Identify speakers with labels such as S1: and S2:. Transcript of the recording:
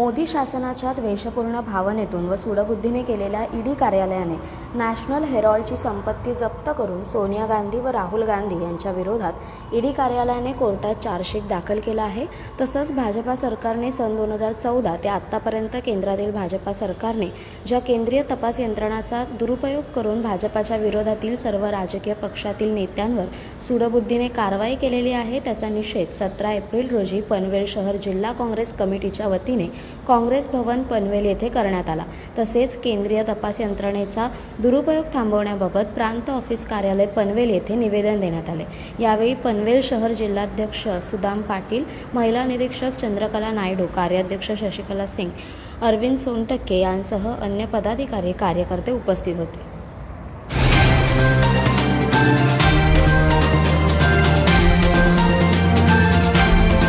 S1: मोदी शासनाच्या द्वेषपूर्ण भावनेतून व सुडबुद्धीने केलेल्या ईडी कार्यालयाने नॅशनल हेरॉल्डची संपत्ती जप्त करून सोनिया गांधी व राहुल गांधी यांच्या विरोधात ईडी कार्यालयाने कोर्टात चार्जशीट दाखल केला आहे. तसंच भाजपा सरकारने सन दोन हजार चौदा ते आत्तापर्यंत केंद्रातील भाजपा सरकारने ज्या केंद्रीय तपास यंत्रणाचा दुरुपयोग करून भाजपाच्या विरोधातील सर्व राजकीय पक्षातील नेत्यांवर सुडबुद्धीने कारवाई केलेली आहे त्याचा निषेध सतरा एप्रिल रोजी पनवेल शहर जिल्हा काँग्रेस कमिटीच्या वतीने काँग्रेस भवन पनवेल येथे करण्यात आला. तसेच केंद्रीय तपास यंत्रणेचा दुरुपयोग थांबवण्याबाबत प्रांत ऑफिस कार्यालय पनवेल येथे निवेदन देण्यात आले. यावेळी पनवेल शहर जिल्हाध्यक्ष सुदाम पाटील महिला निरीक्षक चंद्रकला नायडू कार्याध्यक्ष शशिकला सिंग अरविंद सोनटक्के यांसह अन्य पदाधिकारी कार्यकर्ते उपस्थित होते.